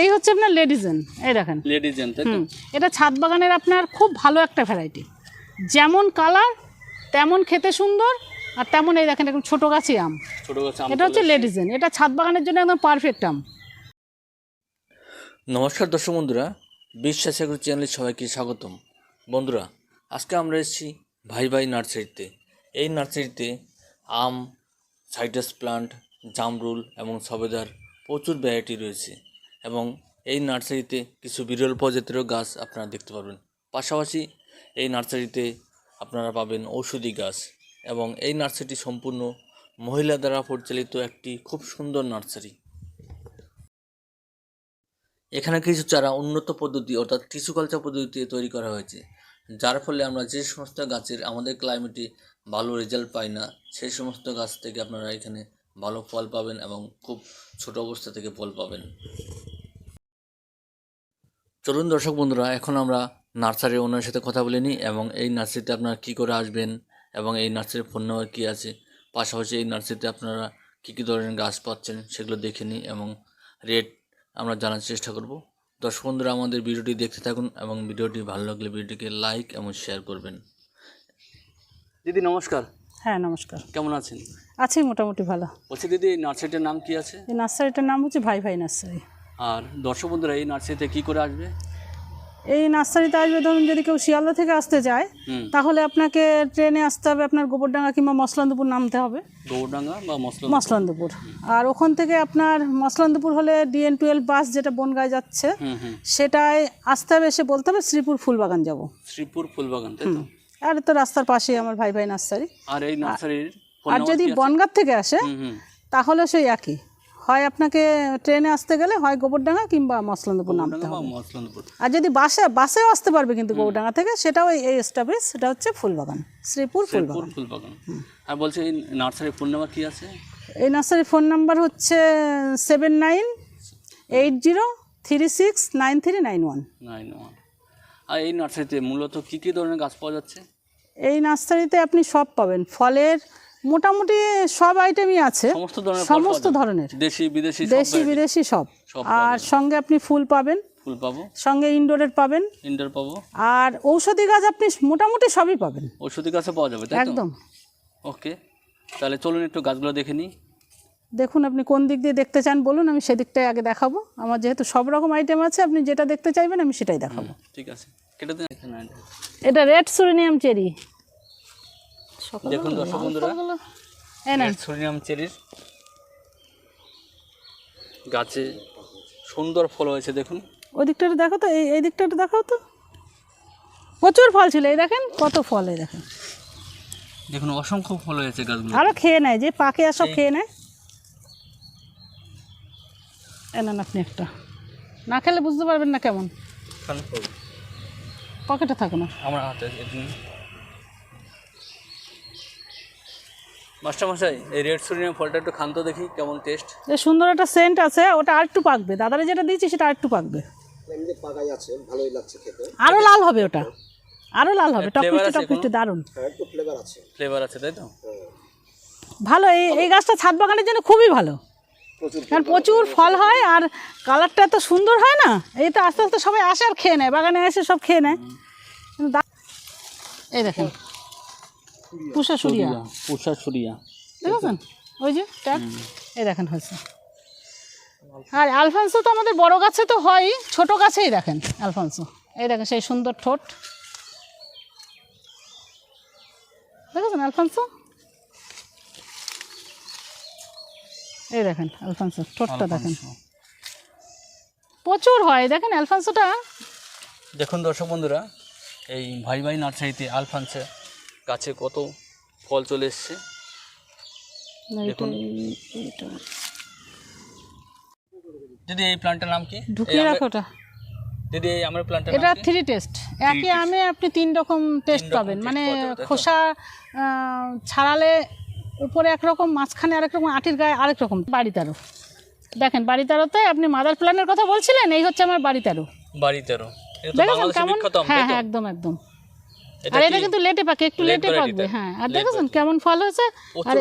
এই হচ্ছে আপনার লেডিজেন এই দেখেন। লেডিজেন এটা ছাদ বাগানের আপনার খুব ভালো একটা ভ্যারাইটি। যেমন কালার তেমন খেতে সুন্দর আর তেমন এই দেখেন একদম ছোটো গাছই আম। ছোট গাছ আম এটা হচ্ছে। লেডিজেন এটা ছাদ বাগানের জন্য একদম পারফেক্ট আম। নমস্কার দর্শক বন্ধুরা বিশ্বাস এগ্রো চ্যানেলে সবাইকে স্বাগতম। বন্ধুরা আজকে আমরা এসেছি ভাই ভাই নার্সারিতে। এই নার্সারিতে আম সাইটাস প্লান্ট জামরুল এবং সবেদার প্রচুর ভ্যারাইটি রয়েছে। এবং এই নার্সারিতে কিছু বিরল প্রজাতিরও গাছ আপনারা দেখতে পারবেন। পাশাপাশি এই নার্সারিতে আপনারা পাবেন ঔষধি গাছ এবং এই নার্সারিটি সম্পূর্ণ মহিলা দ্বারা পরিচালিত একটি খুব সুন্দর নার্সারি। এখানে কিছু চারা উন্নত পদ্ধতি অর্থাৎ টিস্যু কালচার পদ্ধতিতে তৈরি করা হয়েছে, যার ফলে আমরা যে সমস্ত গাছের আমাদের ক্লাইমেটে ভালো রেজাল্ট পাই না, সেই সমস্ত গাছ থেকে আপনারা এখানে ভালো ফল পাবেন এবং খুব ছোট অবস্থা থেকে ফল পাবেন। চলুন দর্শক বন্ধুরা এখন আমরা নার্সারির ওনার সাথে কথা বলে নিই এবং এই নার্সারিতে আপনারা কী করে আসবেন এবং এই নার্সারির ফোন নাম্বার কী আছে? পাশাপাশি এই নার্সারিতে আপনারা কী কী ধরনের গাছ পাচ্ছেন সেগুলো দেখে নিই এবং রেট আমরা জানার চেষ্টা করব। দর্শক বন্ধুরা আমাদের ভিডিওটি দেখতে থাকুন এবং ভিডিওটি ভালো লাগলে ভিডিওটিকে লাইক এবং শেয়ার করবেন। দিদি নমস্কার। হ্যাঁ নমস্কার। কেমন আছেন? আছি মোটামুটি ভালো। বলছি দিদি এই নার্সারিটার নাম কি আছে? এই নার্সারিটার নাম হচ্ছে ভাই ভাই নার্সারি। আর দর্শক বন্ধুরা এই নার্সারিতে কি করে আসবে? এই নার্সারিতে আসবে ধরুন যদি কেউ শিয়ালদা থেকে আসতে চায় তাহলে আপনাকে ট্রেনে আসতে হবে আপনার গোবরডাঙ্গা কিংবা মসলান্দপুর নামতে হবে। গৌরডাঙ্গা বা মসলান্দপুর? আর ওখান থেকে আপনার মসলান্দপুর হলে ডিএন টুয়েলভ বাস যেটা বনগায় যাচ্ছে সেটায় আসতে হবে এসে বলতে হবে শ্রীপুর ফুলবাগান যাব। শ্রীপুর ফুলবাগান আর তো রাস্তার পাশেই আমার ভাই ভাই নার্সারি। আর এই নার্সারির আর যদি বনগাঁ থেকে আসে তাহলে সেই একই। হয় আপনাকে ট্রেনে আসতে গেলে হয় গোবরডাঙ্গা কিংবা মসলান্দপুর নামতে হবে। আর যদি বাসে বাসেও আসতে পারবে কিন্তু গোবরডাঙ্গা থেকে সেটাও এই- এস্টাবলিশ সেটা হচ্ছে ফুলবাগান শ্রীপুর শ্রীপুর ফুলবাগান। ফুলবাগান। আর বলছে এই নার্সারির ফোন নাম্বার কি আছে? এই নার্সারির ফোন নাম্বার হচ্ছে seven nine eight zero three six nine three nine one. Nine one. আর এই নার্সারিতে মূলত কী কী ধরনের গাছ পাওয়া যাচ্ছে? এই নার্সারিতে আপনি সব পাবেন। ফলের মোটামুটি সব আইটেমই আছে। সমস্ত ধরনের সমস্ত ধরনের। দেশি বিদেশি দেশি বিদেশি সব। আর সঙ্গে আপনি ফুল পাবেন। ফুল পাবো। সঙ্গে ইনডোরের পাবেন। ইন্ডোর পাবো। আর ঔষধি গাছ আপনি মোটামুটি সবই পাবেন। ওষুধি গাছে পাওয়া যাবে একদম। ওকে তাহলে চলুন একটু গাছগুলো দেখে নিই। দেখুন আপনি কোন দিক দিয়ে দেখতে চান বলুন আমি সেদিকটাই আগে দেখাবো। আমার যেহেতু সব রকম আইটেম আছে আপনি যেটা দেখতে চাইবেন আমি সেটাই দেখাবো। ঠিক আছে। এটা রেড সুরিনিয়াম চেরি দেখুন দর্শক বন্ধুরা সোনিয়াম চেরির গাছে সুন্দর ফল হয়েছে দেখুন। ওই দিকটা দেখো তো এই এই দিকটা দেখাও তো। প্রচুর ফল ছিল এই দেখেন কত ফল এই দেখেন। দেখুন অসংখ্য ফল হয়েছে গাছগুলো। আরও খেয়ে নেয় যে পাকে আর সব খেয়ে নেয়। এ নেন আপনি একটা। না খেলে বুঝতে পারবেন না কেমন। পকেটে থাকে না আমার হাতে এদিন মাস্টার মশাই এই রেড সোনিয়াম ফলটা একটু খান তো দেখি কেমন টেস্ট যে সুন্দর একটা সেন্ট আছে ওটা আর একটু পাকবে। দাদারে যেটা দিয়েছি সেটা আর একটু পাকবে এমনি পাকাই আছে ভালোই লাগছে খেতে। আরও লাল হবে ওটা। আরও লাল হবে টক মিষ্টি টক মিষ্টি দারুণ। হ্যাঁ একটু ফ্লেভার আছে। ফ্লেভার আছে তাই তো? ভালো এই এই গাছটা ছাদ বাগানের জন্য খুবই ভালো। প্রচুর কারণ প্রচুর ফল হয় আর কালারটা এত সুন্দর হয় না এই তো আস্তে আস্তে সবাই আসে আর খেয়ে নেয় বাগানে এসে সব খেয়ে নেয়। দা- এই দেখেন। পুষা সুরিয়া পুষা সুরিয়া দেখেছেন? ওই যে ট্যাগ এই দেখেন হয়েছে। আর আলফান্সো তো আমাদের বড় গাছে তো হয় ছোট গাছেই দেখেন আলফান্সো। এই দেখেন সেই সুন্দর ঠোঁট। দেখেছেন আলফান্সো? এই দেখেন আলফান্সো ঠোঁটটা দেখেন। প্রচুর হয় দেখেন আলফান্সোটা। দেখুন দর্শক বন্ধুরা এই ভাই ভাই নার্সারিতে আলফানসে গাছে কত ফল চলে এসছে? দেখুন। দিদি এই প্ল্যান্টের নাম কি? ঢুকিয়ে রাখো ওটা। দিদি এই আমার প্ল্যান্টের এটা থ্রি টেস্ট একই আমে আপনি তিন রকম টেস্ট পাবেন। মানে? খোসা ছাড়ালে উপরে একরকম মাঝখানে আরেক রকম আটির গায়ে আরেক রকম। বাড়ি তেরো দেখেন বাড়ি তেরোতে আপনি মাদার প্ল্যানের কথা বলছিলেন এই হচ্ছে আমার বাড়ি তেরো বাড়ি তেরো এটা দেখেছেন কেমন? হ্যাঁ হ্যাঁ একদম একদম। আর এটা কিন্তু লেটে পাকে একটু লেটে পাকবে হ্যাঁ। আর দেখেছেন কেমন ফল হয়েছে? আর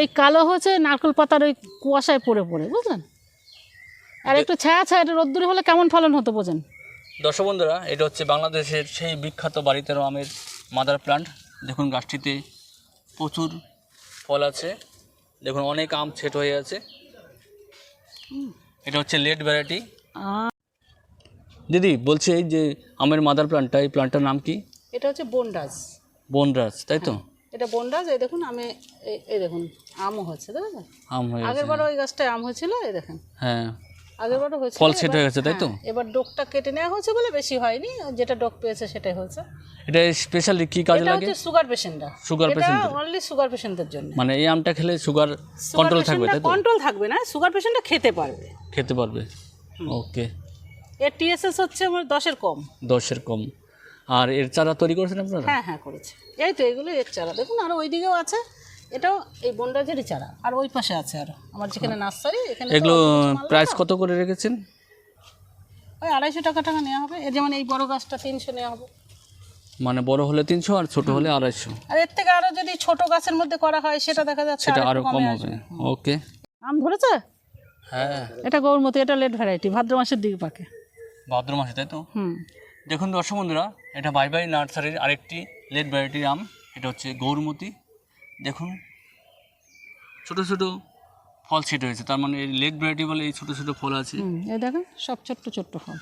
এই কালো হচ্ছে নারকেল পাতার ওই কুয়াশায় পড়ে পড়ে বুঝলেন? আর একটু ছায়া ছায়া এটা রোদ্দুরে হলে কেমন ফলন হতো বোঝেন? দর্শক বন্ধুরা এটা হচ্ছে বাংলাদেশের সেই বিখ্যাত বাড়িতে আমের মাদার প্লান্ট দেখুন গাছটিতে প্রচুর ফল আছে। দেখুন অনেক আম ছেট হয়ে আছে। এটা হচ্ছে লেট ভ্যারাইটি দিদি বলছি এই যে আমের মাদার প্লান্টটা এই প্লান্টটার নাম কি? এটা হচ্ছে বনরাজ। বনরাজ তাই তো? এটা বনরাজ এই দেখুন আমি এই- দেখুন আমও হচ্ছে দেখেন আম হয়ে আগের বারও ওই গাছটায় আম হয়েছিল এই দেখেন। হ্যাঁ। আগের বারও হয়েছিল ফল সেট হয়ে গেছে তাই তো? হ্যাঁ, এবার ডোকটা কেটে নেওয়া হয়েছে বলে বেশি হয়নি যেটা ডোক পেয়েছে সেটাই হয়েছে। এটা স্পেশালি কি কাজে এটা লাগে? হচ্ছে সুগার পেশেন্টরা সুগার এটা পেশেন্টদের অনলি সুগার পেশেন্টদের জন্য। মানে এই আমটা খেলে সুগার কন্ট্রোল থাকবে তাই তো? কন্ট্রোল থাকবে না সুগার পেশেন্টরা খেতে পারবে। খেতে পারবে। ওকে এর টিএসএস হচ্ছে আমার দশের কম। দশের কম। আর এর চারা তৈরি করেছেন আপনারা? হ্যাঁ হ্যাঁ করেছে। এই তো এগুলো এর চারা। দেখুন আর ওই দিকেও আছে। এটাও এই বনরাজেরই চারা। আর ওই পাশে আছে আর। আমার যেখানে নার্সারি এখানে এগুলো প্রাইস কত করে রেখেছেন? ওই আড়াইশো টাকা টাকা নেওয়া হবে। এই যেমন এই বড় গাছটা তিনশো নেওয়া হবে। মানে বড় হলে তিনশো আর ছোট হলে আড়াইশো। আর এর থেকে আরও যদি ছোট গাছের মধ্যে করা হয় সেটা দেখা যাচ্ছে সেটা আরও কম হবে। ওকে। আম ধরেছে? হ্যাঁ। এটা গৌরমতি এটা লেট ভ্যারাইটি ভাদ্র মাসের দিকে পাকে। ভাদ্র মাসে তাই তো? হুম। দেখুন দর্শক বন্ধুরা এটা বাই বাই নার্সারির আরেকটি লেট ভ্যারাইটির আম এটা হচ্ছে গৌরমতি। দেখুন ছোট ছোট ফল সেট হয়েছে তার মানে এই লেট ভ্যারাইটি বলে এই ছোট ছোট ফল আছে। এই দেখেন সব ছোট্ট ছোট্ট ফল।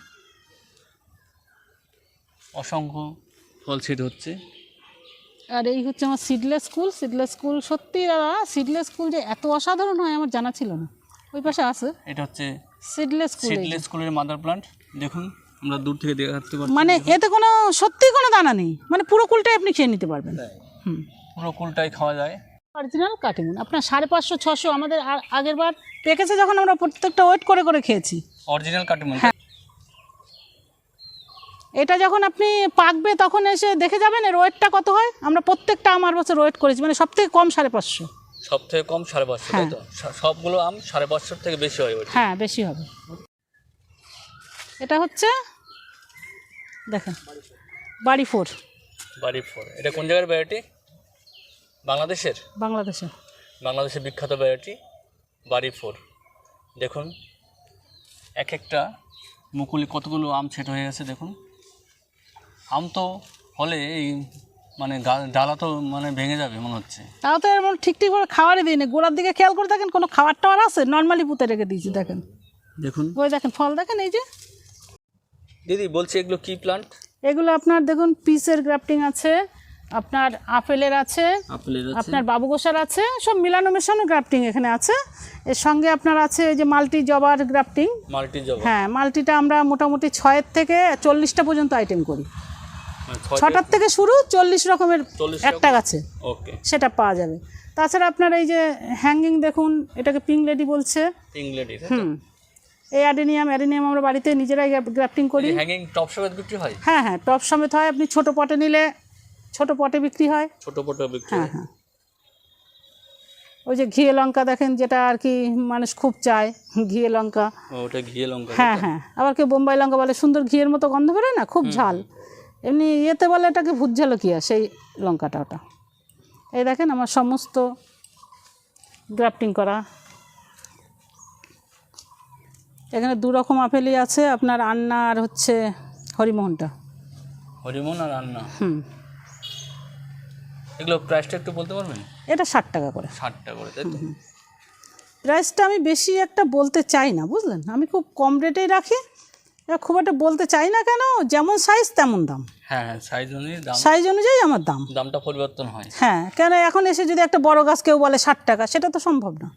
অসংখ্য ফল সেট হচ্ছে। আর এই হচ্ছে আমার সিডলেস স্কুল সিডলেস স্কুল সত্যি দাদা সিডলেস স্কুল যে এত অসাধারণ হয় আমার জানা ছিল না। ওই পাশে আছে। এটা হচ্ছে সিডলেস স্কুল সিডলেস স্কুলের মাদার প্লান্ট দেখুন। আমরা দূর থেকে দেখাতে পারছি মানে এতে কোনো সত্যি কোনো দানা নেই। মানে পুরো কুলটাই আপনি খেয়ে নিতে পারবেন। হুম। পুরো কুলটাই খাওয়া যায়। অরিজিনাল কাটিমুন আপনার সাড়ে পাঁচশো ছশো আমাদের আগের বার পেকেছে যখন আমরা প্রত্যেকটা ওয়েট করে করে খেয়েছি। অরিজিনাল কাটিমন এটা যখন আপনি পাকবে তখন এসে দেখে যাবেন এর ওয়েটটা কত হয়। আমরা প্রত্যেকটা আমার বছর ওয়েট করেছি মানে সব থেকে কম সাড়ে পাঁচশো। সব থেকে কম সাড়ে পাঁচশো তাই তো? সবগুলো আম সাড়ে পাঁচশোর থেকে বেশি হয় হ্যাঁ বেশি হবে। এটা হচ্ছে দেখেন বাড়ি ফোর। বাড়ি ফোর। এটা কোন জায়গার ভ্যারাইটি বাংলাদেশের? বাংলাদেশে। বাংলাদেশের বিখ্যাত ভ্যারাইটি বাড়ি ফোর। দেখুন এক একটা মুকুলি কতগুলো আম ছেট হয়ে গেছে দেখুন। আম তো হলে এই মানে ডালা তো মানে ভেঙে যাবে মনে হচ্ছে। তাও তো এমন ঠিক ঠিক করে খাবারই দিই না। গোড়ার দিকে খেয়াল করে দেখেন কোনো খাবার টাবার আছে? নর্মালি পুঁতে রেখে দিয়েছি দেখেন। দেখুন। ওই দেখেন ফল দেখেন এই যে। দিদি বলছি এগুলো কি প্লান্ট এগুলো আপনার দেখুন পিসের গ্রাফটিং আছে আপনার আপেলের আছে আপনার বাবুগোসার আছে সব মিলানো মেশানো গ্রাফটিং এখানে আছে। এর সঙ্গে আপনার আছে এই যে মাল্টি জবার গ্রাফটিং মাল্টি জবা হ্যাঁ মাল্টিটা আমরা মোটামুটি ছয়ের থেকে চল্লিশটা পর্যন্ত আইটেম করি। ছটার থেকে শুরু চল্লিশ রকমের একটা গাছে। সেটা পাওয়া যাবে। তাছাড়া আপনার এই যে হ্যাঙ্গিং দেখুন এটাকে পিং লেডি বলছে। ইংল্যান্ডে হুম। এই অ্যাডেনিয়াম অ্যাডেনিয়াম আমরা বাড়িতে নিজেরাই গ্রাফটিং করি। হ্যাঙ্গিং টপ সমেত বিক্রি হয়? হ্যাঁ হ্যাঁ টপ সমেত হয় আপনি ছোট পটে নিলে ছোট পটে বিক্রি হয়। ছোট বড় বিক্রি হ্যাঁ হ্যাঁ? ওই যে ঘিয়ে লঙ্কা দেখেন যেটা আর কি মানুষ খুব চায় ঘিয়ে লঙ্কা। ওটা ঘিয়ে লঙ্কা হ্যাঁ হ্যাঁ আবার কেউ বোম্বাই লঙ্কা বলে সুন্দর ঘিয়ের মতো গন্ধ বেরোয় না? খুব ঝাল। এমনি ইয়েতে বলে এটাকে ভূত ঝালকিয়া সেই লঙ্কাটা ওটা। এই দেখেন আমার সমস্ত গ্রাফটিং করা এখানে দু রকম আপেলই আছে আপনার আন্না আর হচ্ছে হরিমোহনটা। হরিমন আর রান্না হুম। এগুলো প্রাইসটা একটু বলতে পারবেন? এটা ষাট টাকা করে। ষাট টাকা করে তাই তো? প্রাইসটা আমি বেশি একটা বলতে চাই না বুঝলেন? আমি খুব কম রেটেই রাখি খুব একটা বলতে চাই না কেন যেমন সাইজ তেমন দাম। হ্যাঁ হ্যাঁ সাইজ অনুযায়ী দাম। সাইজ অনুযায়ী আমার দাম। দামটা পরিবর্তন হয়। হ্যাঁ কেন এখন এসে যদি একটা বড় গাছ কেউ বলে ষাট টাকা সেটা তো সম্ভব না।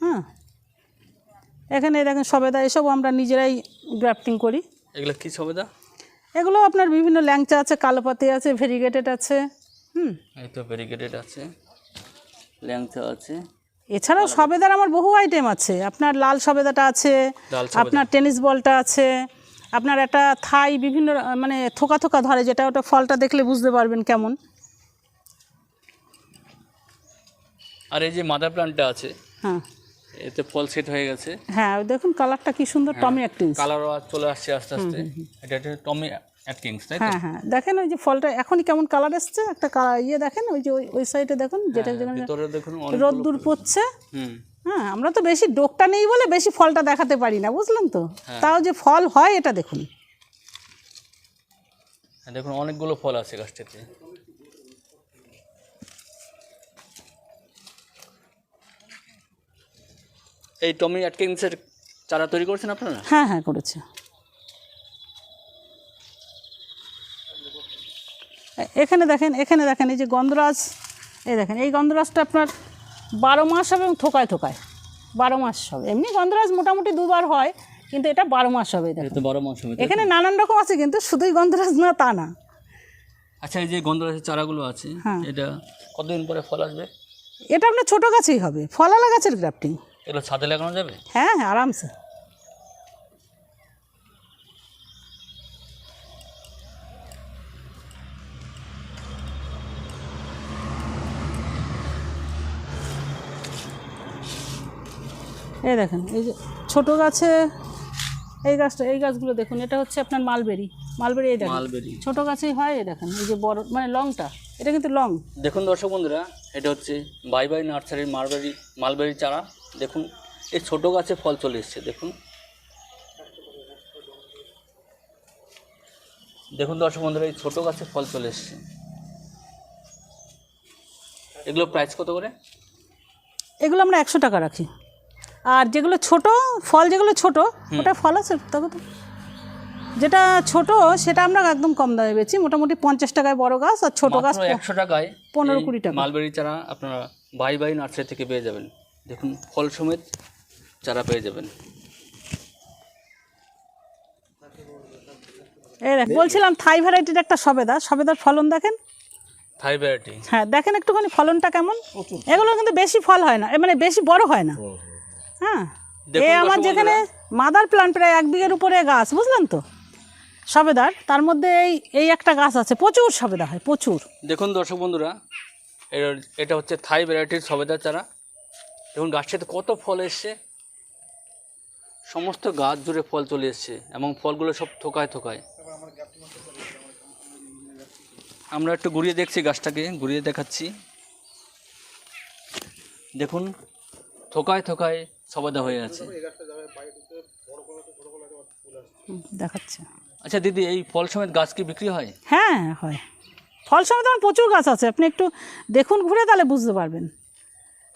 হ্যাঁ। এখানে দেখেন সবেদা এসব আমরা নিজেরাই গ্রাফটিং করি। এগুলো কি সবেদা? এগুলো আপনার বিভিন্ন ল্যাংচা আছে কালোপাতি আছে ভেরিগেটেড আছে হুম। এই তো ভেরিগেটেড আছে ল্যাংচা আছে। এছাড়াও সবেদার আমার বহু আইটেম আছে। আপনার লাল সবেদাটা আছে আপনার টেনিস বলটা আছে আপনার একটা থাই বিভিন্ন মানে থোকা থোকা ধরে যেটা ওটা ফলটা দেখলে বুঝতে পারবেন কেমন। আর এই যে মাদার প্লান্টটা আছে হ্যাঁ। এতে ফল সেট হয়ে গেছে। হ্যাঁ দেখুন কালারটা কি সুন্দর টমি অ্যাক্টিংস কালারও চলে আসছে আস্তে আস্তে। এটা একটা টমি অ্যাটকিংস তাই হ্যাঁ হ্যাঁ। দেখেন ওই যে ফলটা এখনই কেমন কালার এসছে একটা ইয়ে দেখেন ওই যে ওই- সাইডে দেখুন যেটা যেখানে ভিতরে দেখুন অনেক রোদ্দুর পড়ছে হুম। হ্যাঁ আমরা তো বেশি ডোকটা নেই বলে বেশি ফলটা দেখাতে পারি না বুঝলেন তো? তাও যে ফল হয় এটা দেখুন। হ্যাঁ, দেখুন অনেকগুলো ফল আছে গাছটাতে। এই টমি অ্যাটকিন্সের চারা তৈরি করছেন আপনারা? হ্যাঁ হ্যাঁ করেছে। এখানে দেখেন এখানে দেখেন এই যে গন্ধরাজ এই দেখেন এই গন্ধরাজটা আপনার বারো মাস হবে এবং থোকায় থোকায়। বারো মাস হবে। এমনি গন্ধরাজ মোটামুটি দুবার হয় কিন্তু এটা বারো মাস হবে এটা তো বারো মাস হবে এখানে নানান রকম আছে কিন্তু শুধুই গন্ধরাজ না তা না। আচ্ছা এই যে গন্ধরাজের চারাগুলো আছে হ্যাঁ। এটা কতদিন পরে ফল আসবে? এটা আপনার ছোটো গাছেই হবে ফলালা গাছের গ্রাফটিং। এগুলো ছাদে লাগানো যাবে? হ্যাঁ হ্যাঁ আরামসে। এই দেখেন এই যে ছোটো গাছে এই গাছটা এই গাছগুলো দেখুন এটা হচ্ছে আপনার মালবেরি। মালবেরি এই দেখেন। মালবেরি। ছোটো গাছেই হয় এই দেখেন এই যে বড় মানে লংটা এটা কিন্তু লং। দেখুন দর্শক বন্ধুরা এটা হচ্ছে বাই বাই নার্সারির মালবেরি মালবেরি চারা। দেখুন এই ছোটো গাছে ফল চলে এসছে দেখুন। দেখুন দর্শক বন্ধুরা এই ছোটো গাছে ফল চলে এসছে। এগুলো প্রাইস কত করে? এগুলো আমরা একশো টাকা রাখি। আর যেগুলো ছোট ফল যেগুলো ছোট ওটা ফল আছে দেখো তো যেটা ছোট সেটা আমরা একদম কম দামে বেচি। মোটামুটি পঞ্চাশ টাকায় বড় গাছ আর ছোট গাছ একশো টাকায় পনেরো কুড়ি টাকা। মালবেরি চারা আপনারা বাই বাই নার্সারি থেকে পেয়ে যাবেন। দেখুন ফল সমেত চারা পেয়ে যাবেন। এই বলছিলাম থাই ভ্যারাইটির একটা সবেদা। সবেদার ফলন দেখেন? থাই ভ্যারাইটি হ্যাঁ দেখেন একটুখানি ফলনটা কেমন? এগুলো কিন্তু বেশি ফল হয় না এ মানে বেশি বড় হয় না। হ্যাঁ। দেখুন এ আমার দর্শক যেখানে মাদার প্লান্ট প্রায় এক বিঘের উপরে গাছ বুঝলেন তো? সবেদার তার মধ্যে এই এই একটা গাছ আছে প্রচুর সবেদা হয় প্রচুর। দেখুন দর্শক বন্ধুরা এর- এটা হচ্ছে থাই ভ্যারাইটির সবেদা চারা। দেখুন গাছটাতে কত ফল এসছে? সমস্ত গাছ জুড়ে ফল চলে এসছে এবং ফলগুলো সব থোকায় থোকায়। আমরা একটু ঘুরিয়ে দেখছি গাছটাকে ঘুরিয়ে দেখাচ্ছি। দেখুন থোকায় থোকায় সবেদা হয়ে আছে। দেখাচ্ছে। আচ্ছা দিদি এই ফল সমেত গাছ কি বিক্রি হয়? হ্যাঁ হয়। ফল সমেত আমার প্রচুর গাছ আছে। আপনি একটু দেখুন ঘুরে তাহলে বুঝতে পারবেন।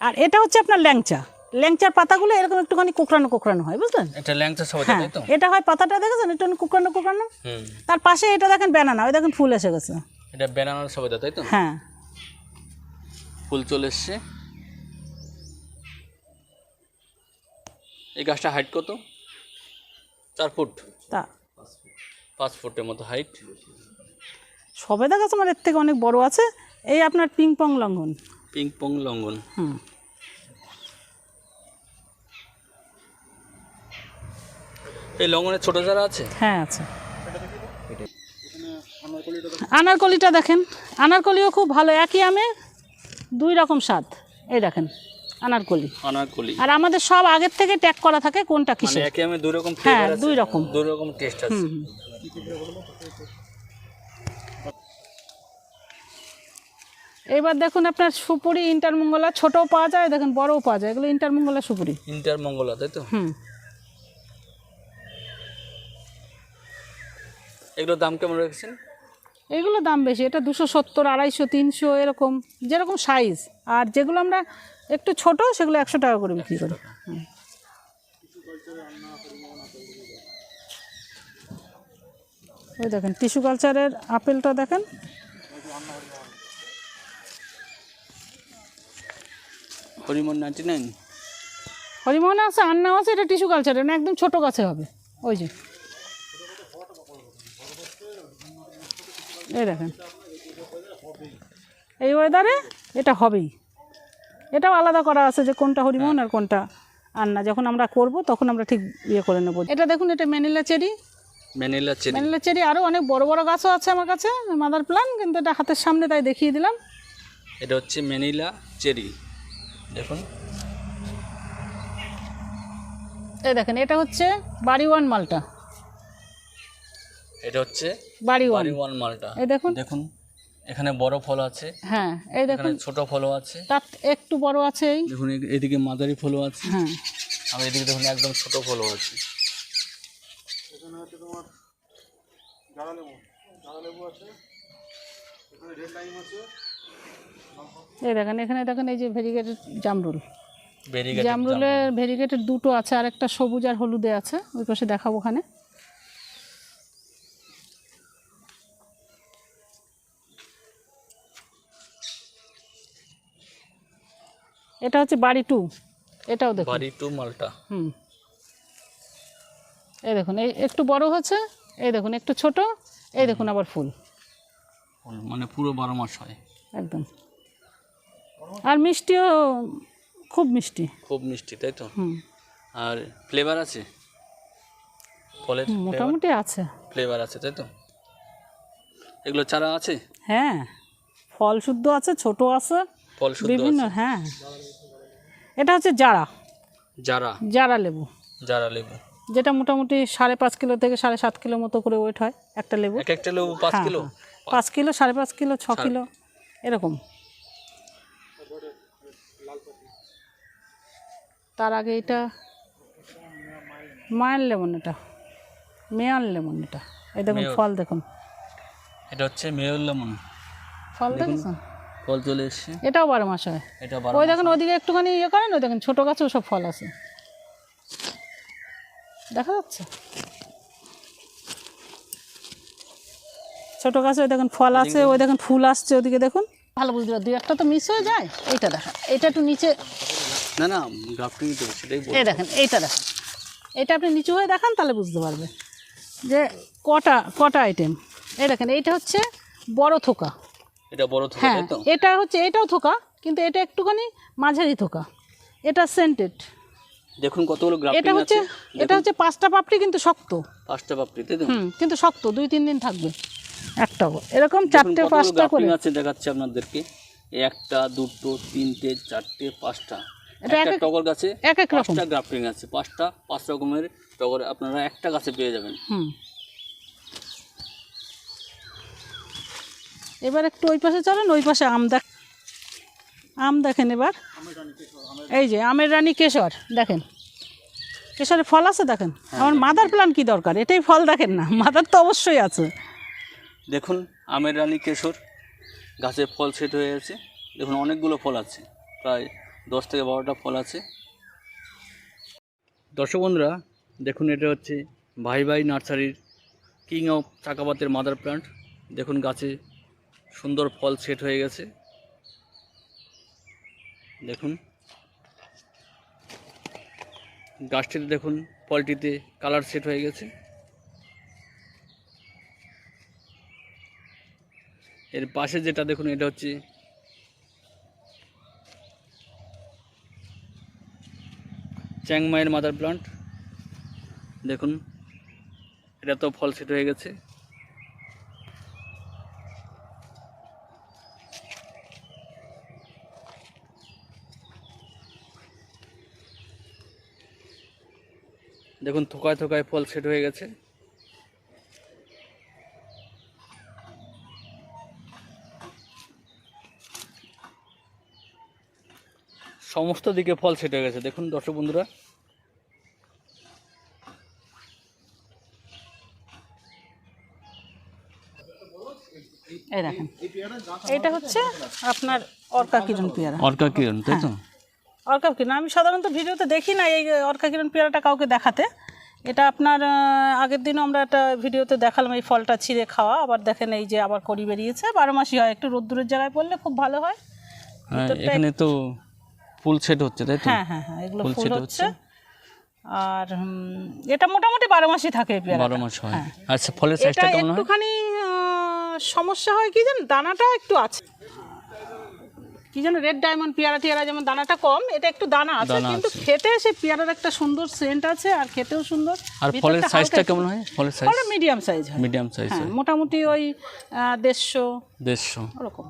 আর এটা হচ্ছে আপনার ল্যাংচা। ল্যাংচার পাতাগুলো এরকম একটুখানি কোকড়ানো কোকড়ানো হয় বুঝলেন? এটা ল্যাংচা সবেদা হ্যাঁ তো? এটা হয় পাতাটা দেখেছেন? একটু কোকড়ানো কোকড়ানো। হুম। তার পাশে এটা দেখেন ব্যানানা ওই দেখেন ফুল এসে গেছে। এটা বেনানার সবেদা তাই তো? হ্যাঁ। ফুল চলে এসছে। এই গাছটা হাইট কত? চার ফুট। তা পাঁচ ফুটের মতো হাইট সবেদা গাছ আমার এর থেকে অনেক বড় আছে। এই আপনার ping pong longan ping pong longan হুম। এই লঙ্ঘনের ছোট চারা আছে? হ্যাঁ আছে। আনারকলিটা দেখেন। আনারকলিও খুব ভালো একই আমে দুই রকম স্বাদ। এই দেখেন আনারকলি। আনারকলি। আর আমাদের সব আগের থেকে ট্যাগ করা থাকে কোনটা মানে কিসের। একে দুই রকম হ্যাঁ দুই রকম। দুই রকম টেস্ট আছে। এবার দেখুন আপনার সুপুরি ইন্টারমঙ্গলা ছোটও পাওয়া যায় দেখুন বড়ও পাওয়া যায়। এগুলো ইন্টারমঙ্গলা সুপুরি। ইন্টার মঙ্গলা তাই তো? হুম। এগুলোর দাম কেমন রেখেছেন? এগুলো দাম বেশি। এটা দুশো সত্তর আড়াইশো তিনশো এরকম যেরকম সাইজ আর যেগুলো আমরা একটু ছোট সেগুলো একশো টাকা করে বিক্রি করি। ওই দেখেন টিস্যু কালচারের আপেলটা দেখেন। হরিমন নাইনটি নাইন হরিমোহন আছে আন্নাও আছে এটা টিস্যু কালচারের না একদম ছোট গাছে হবে। ওই যে। এই দেখেন। এই ওয়েদারে এটা হবেই। এটাও আলাদা করা আছে যে কোনটা হরিমোহন আর কোনটা আন্না। যখন আমরা করব তখন আমরা ঠিক ইয়ে করে নেব। এটা দেখুন এটা Manila cherry Manila cherry Manila cherry আরও অনেক বড় বড় গাছও আছে আমার কাছে মাদার প্লান কিন্তু এটা হাতের সামনে তাই দেখিয়ে দিলাম। এটা হচ্ছে ম্যানিলা চেরি দেখুন। এই দেখেন এটা হচ্ছে বাড়ি ওয়ান মালটা। এটা হচ্ছে বাড়ি ওয়ান। ওয়ান মালটা। এই দেখুন। দেখুন এখানে বড় ফল আছে। হ্যাঁ এই দেখুন। ছোট ফলও আছে। তার একটু বড় আছে এই। দেখুন এদিকে মাদারি ফলও আছে। হ্যাঁ। আর এদিকে দেখুন একদম ছোট ফলও আছে। এই দেখেন এখানে দেখেন এই যে ভেরিগেটেড জামরুল। জামরুলের ভেরিগেটেড দুটো আছে আর একটা সবুজ আর হলুদে আছে। ওই পাশে দেখাবো ওখানে। এটা হচ্ছে বাড়ি টু। এটাও দেখুন। বাড়ি টু মালটা। হুম। এই দেখুন এই একটু বড় হচ্ছে এই দেখুন একটু ছোট এই দেখুন আবার ফুল। ফল মানে পুরো বারো মাস হয়। একদম। আর মিষ্টিও খুব মিষ্টি। খুব মিষ্টি তাই তো? হুম। আর ফ্লেভার আছে? ফলের মোটামুটি আছে। ফ্লেভার আছে তাই তো? এগুলো চারা আছে? হ্যাঁ। ফল শুদ্ধ আছে ছোট আছে ফল শুদ্ধ বিভিন্ন হ্যাঁ। এটা হচ্ছে জারা জারা জারা লেবু। যারা লেবু। যেটা মোটামুটি সাড়ে পাঁচ কিলো থেকে সাড়ে সাত কিলো মতো করে ওয়েট হয় একটা লেবু। এক একটা লেবু পাঁচ হ্যাঁ, কিলো? হ্যাঁ। পাঁচ কিলো সাড়ে পাঁচ কিলো ছ কিলো এরকম। তার আগে এটা মায়ের লেমন এটা। মেয়ার লেমন এটা। এই দেখুন মেয়র। ফল দেখুন। এটা হচ্ছে মেয়র লেমন। ফল দেখেছেন? ফল চলে এসছে। এটাও বারো মাস হয়। এটা বারো ওই দেখেন ওদিকে একটুখানি ইয়ে করেন ওই দেখেন ছোটো গাছেও সব ফল আছে। দেখা যাচ্ছে? ছোটো গাছে ওই দেখেন ফল আছে ওই দেখেন ফুল আসছে ওদিকে দেখুন। ভালো বুঝতে পারছি দুই একটা তো মিস হয়ে যায়। এইটা দেখা এটা একটু নিচে না না গ্রাফটিং তো সেটাই এই দেখেন এইটা দেখেন। এটা আপনি নিচু হয়ে দেখান তাহলে বুঝতে পারবে। যে কটা কটা আইটেম এই দেখেন এইটা হচ্ছে বড় থোকা। এটা বড় থেকে হ্যাঁ এটা হচ্ছে এটাও থোকা কিন্তু এটা একটুখানি মাঝারি থোকা। এটা সেন্টেড দেখুন কতগুলো এটা হচ্ছে এটা হচ্ছে পাঁচটা পাপড়ি কিন্তু শক্ত। পাঁচটা পাপড়ি তাই তো? কিন্তু শক্ত দুই তিন দিন থাকবে। একটাও। এরকম চারটে পাঁচটা করে। গ্রাফটিং আছে দেখাচ্ছি আপনাদেরকে। একটা দুটো তিনটে চারটে পাঁচটা। একটা এক এক- টগর গাছে এক এক রকম। পাঁচটা গ্রাফটিং আছে। পাঁচটা পাঁচ রকমের টগর। আপনারা একটা গাছে পেয়ে যাবেন। হুম। এবার একটু ওই পাশে চলেন ওই পাশে আম দেখ আম দেখেন এবার। এই যে আমের রানী কেশর দেখেন। কেশরের ফল আছে দেখেন? আমার মাদার প্ল্যান কি দরকার? এটাই ফল দেখেন না মাদার তো অবশ্যই আছে। দেখুন আমের রানী কেশর গাছে ফল সেট হয়ে গেছে দেখুন অনেকগুলো ফল আছে প্রায় দশ থেকে বারোটা ফল আছে। দর্শক বন্ধুরা দেখুন এটা হচ্ছে ভাই ভাই নার্সারির কিং অফ চাকাপাতের মাদার প্লান্ট দেখুন গাছে সুন্দর ফল সেট হয়ে গেছে। দেখুন। গাছটিতে দেখুন, ফলটিতে কালার সেট হয়ে গেছে। এর পাশে যেটা দেখুন, এটা হচ্ছে চ্যাংমাইয়ের মাদার প্লান্ট। দেখুন, এটা তো ফল সেট হয়ে গেছে। দেখুন থোকায় থোকায় ফল সেট হয়ে গেছে। সমস্ত দিকে ফল সেট হয়ে গেছে। দেখুন দর্শক বন্ধুরা। এই দেখেন এইটা হচ্ছে আপনার অর্কা কিরণ পেয়ারা। অর্কা কিরণ তাই তো? অর্কা কিরণ আমি সাধারণত ভিডিওতে দেখি না এই অর্কা কিরণ পেয়ারাটা কাউকে দেখাতে। এটা আপনার আগের দিনও আমরা একটা ভিডিওতে দেখালাম এই ফলটা ছিঁড়ে খাওয়া। আবার দেখেন এই যে আবার করি বেরিয়েছে। বারো মাসই হয় একটু রোদ্দুরের জায়গায় পড়লে খুব ভালো হয়। হ্যাঁ এখানে তো ফুল সেট হচ্ছে তাই তো? হ্যাঁ হ্যাঁ হ্যাঁ এগুলো ফুল হচ্ছে। আর এটা মোটামুটি বারো মাসই থাকে পেয়ারা বারো মাস হয়। আচ্ছা ফলের সাইজটা কেমন হয়? একটুখানি সমস্যা হয় কি জানেন? দানাটা একটু আছে। কি যেন রেড ডায়মন্ড পেয়ারা টিয়ারা যেমন দানাটা কম এটা একটু দানা আছে কিন্তু খেতে সে পেয়ারার একটা সুন্দর সেন্ট আছে আর খেতেও সুন্দর। আর ফলের সাইজটা কেমন হয়? ফলের সাইজ ফলের মিডিয়াম সাইজ হয়। মিডিয়াম সাইজ হ্যাঁ মোটামুটি ওই দেড়শো। দেড়শো। ওরকম।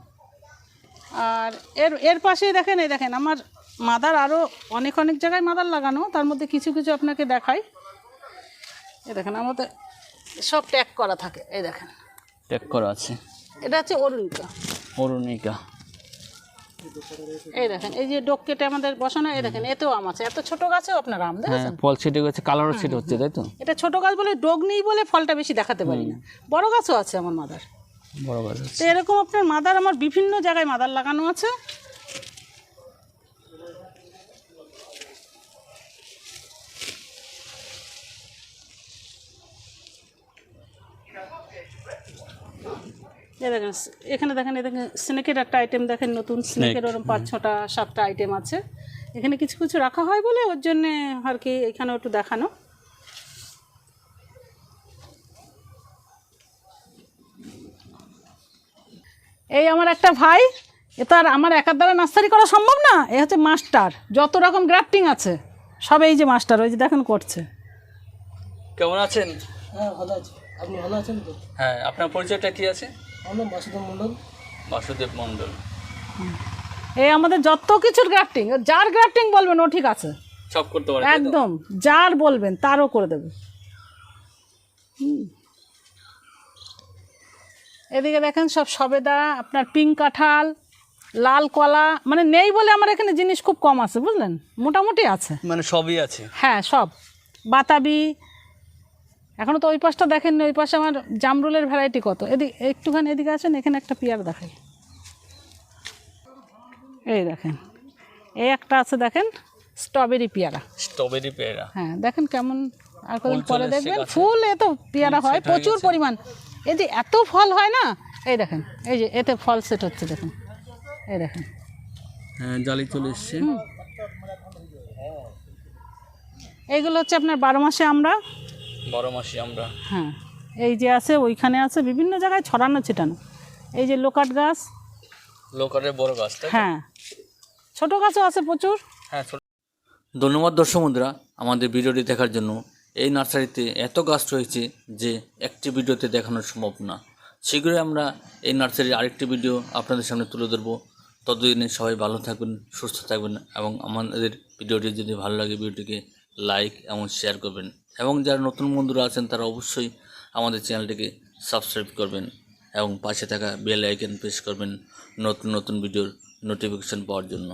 আর এর এর পাশেই দেখেন এই দেখেন আমার মাদার আরও অনেক অনেক জায়গায় মাদার লাগানো তার মধ্যে কিছু কিছু আপনাকে দেখাই। এই দেখেন আমাদের সব ট্যাগ করা থাকে এই দেখেন। ট্যাগ করা আছে। এটা হচ্ছে অরুণিকা। অরুণিকা। এই দেখেন এই যে ডোক কেটে আমাদের বসানো এই দেখেন এতেও আম আছে। এত ছোট গাছেও আপনার আম হ্যাঁ ফল ছিটে গেছে কালারও ছিটে হচ্ছে তাই তো? এটা ছোট গাছ বলে ডোগ নেই বলে ফলটা বেশি দেখাতে পারি না। বড় গাছও আছে আমার মাদার। বড় গাছ তো এরকম আপনার মাদার আমার বিভিন্ন জায়গায় মাদার লাগানো আছে। দেখেন এখানে দেখেন এই দেখেন স্নেকের একটা আইটেম দেখেন নতুন স্নেকের ওরকম পাঁচ ছটা সাতটা আইটেম আছে। এখানে কিছু কিছু রাখা হয় বলে ওর জন্যে আর কি এখানেও একটু দেখানো। এই আমার একটা ভাই এ তো আর আমার একার দ্বারা নার্সারি করা সম্ভব না এ হচ্ছে মাস্টার যত রকম গ্রাফটিং আছে সব এই যে মাস্টার ওই যে দেখেন করছে। কেমন আছেন? হ্যাঁ ভালো আছি। আপনি ভালো আছেন তো? হ্যাঁ আপনার পরিচয়টা কি আছে? বাসুদেব মণ্ডল। বাসুদেব মণ্ডল। এই আমাদের যত কিছুর গ্রাফটিং যার গ্রাফটিং বলবেন ও ঠিক আছে। সব করতে পারে একদম যার বলবেন তারও করে দেবে। হুম। এদিকে দেখেন সব সবেদা আপনার পিঙ্ক কাঁঠাল লাল কলা মানে নেই বলে আমার এখানে জিনিস খুব কম আছে বুঝলেন? মোটামুটি আছে। মানে সবই আছে। হ্যাঁ সব। বাতাবি এখনও তো ওই পাশটা দেখেননি ওই পাশে আমার জামরুলের ভ্যারাইটি কত? এদিকে একটুখানি এদিকে আছেন এখানে একটা পেয়ার দেখাই। এই দেখেন এই একটা আছে দেখেন স্ট্রবেরি পেয়ারা। স্ট্রবেরি পেয়ারা। হ্যাঁ দেখেন কেমন আর কদিন ফুল পরে দেখবেন ফুল এ তো পেয়ারা হয় প্রচুর পরিমাণ। এই যে এত ফল হয় না? এই দেখেন এই যে এতে ফল সেট হচ্ছে দেখুন। এই দেখেন। হ্যাঁ জালি চলে এসছে। এইগুলো হচ্ছে আপনার বারো মাসে আমরা বড় মাসি আমরা। হ্যাঁ এই যে আছে ওইখানে আছে বিভিন্ন জায়গায় ছড়ানো ছিটানো। এই যে লোকাট গাছ। লোকারের বড় গাছ হ্যাঁ ছোট গাছও আছে প্রচুর। হ্যাঁ ধন্যবাদ দর্শক বন্ধুরা আমাদের ভিডিওটি দেখার জন্য। এই নার্সারিতে এত গাছ রয়েছে যে একটি ভিডিওতে দেখানো সম্ভব না। শীঘ্রই আমরা এই নার্সারির আরেকটি ভিডিও আপনাদের সামনে তুলে ধরবো। ততদিনে সবাই ভালো থাকবেন সুস্থ থাকবেন এবং আমাদের ভিডিওটি যদি ভালো লাগে ভিডিওটিকে লাইক এবং শেয়ার করবেন। এবং যারা নতুন বন্ধুরা আছেন, তারা অবশ্যই আমাদের চ্যানেলটিকে সাবস্ক্রাইব করবেন এবং পাশে থাকা বেল আইকন প্রেস করবেন নতুন নতুন ভিডিওর নোটিফিকেশন পাওয়ার জন্য।